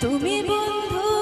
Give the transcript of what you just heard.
তুমি বন্ধু